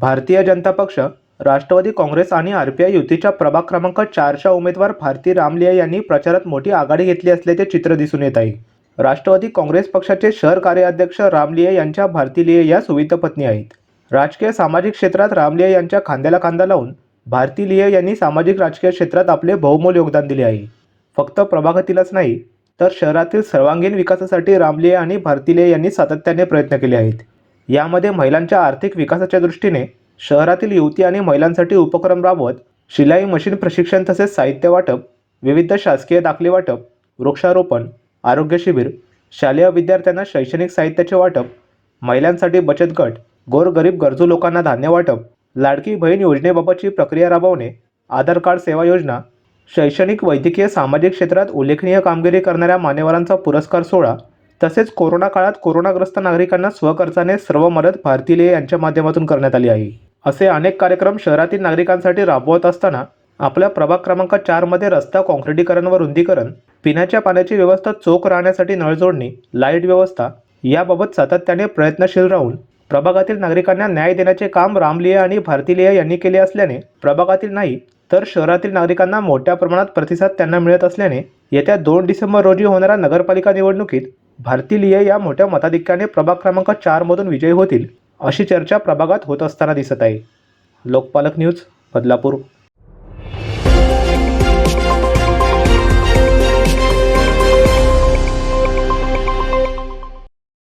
भारतीय जनता पक्ष राष्ट्रवादी काँग्रेस आणि R P I युतीच्या प्रभाग क्रमांक चारच्या उमेदवार भारती रामलिया यांनी प्रचारात मोठी आघाडी घेतली असल्याचे चित्र दिसून येत आहे. राष्ट्रवादी काँग्रेस पक्षाचे शहर कार्याध्यक्ष रामलिया यांच्या भारतीलिया या सुविध पत्नी आहेत. राजकीय सामाजिक क्षेत्रात रामलिया यांच्या खांद्याला खांदा लावून भारती लिये यांनी सामाजिक राजकीय क्षेत्रात आपले बहुमोल योगदान दिले आहे. फक्त प्रभागातीलच नाही तर शहरातील सर्वांगीण विकासासाठी रामलिया आणि भारतीलिया यांनी सातत्याने प्रयत्न केले आहेत. यामध्ये महिलांच्या आर्थिक विकासाच्या दृष्टीने शहरातील युवती आणि महिलांसाठी उपक्रम राबवत शिलाई मशीन प्रशिक्षण तसेच साहित्य वाटप विविध शासकीय दाखले वाटप वृक्षारोपण आरोग्य शिबिर शालेय विद्यार्थ्यांना शैक्षणिक साहित्याचे वाटप महिलांसाठी बचत गट गोरगरीब गरजू लोकांना धान्य वाटप लाडकी बहीण योजनेबाबतची प्रक्रिया राबवणे आधार कार्ड सेवा योजना शैक्षणिक वैद्यकीय सामाजिक क्षेत्रात उल्लेखनीय कामगिरी करणाऱ्या मान्यवरांचा पुरस्कार सोहळा तसेच कोरोना काळात कोरोनाग्रस्त नागरिकांना स्वखर्चाने सर्व मदत भारतीय यांच्या माध्यमातून करण्यात आली आहे. असे अनेक कार्यक्रम शहरातील नागरिकांसाठी राबवत असताना आपल्या प्रभाग क्रमांक चारमध्ये रस्ता काँक्रिटीकरण व रुंदीकरण पिण्याच्या पाण्याची व्यवस्था चोख राहण्यासाठी नळजोडणी लाइट व्यवस्था याबाबत सातत्याने प्रयत्नशील राहून प्रभागातील नागरिकांना न्याय देण्याचे काम रामलिये आणि भारतीलिये यांनी केले असल्याने प्रभागातील नाही तर शहरातील नागरिकांना मोठ्या प्रमाणात प्रतिसाद त्यांना मिळत असल्याने येत्या दोन डिसेंबर रोजी होणाऱ्या नगरपालिका निवडणुकीत भारतीलिये या मोठ्या मताधिक्याने प्रभाग क्रमांक चारमधून विजयी होतील अशी चर्चा प्रभागात होत असताना दिसत आहे. लोकपालक न्यूज बदलापूर.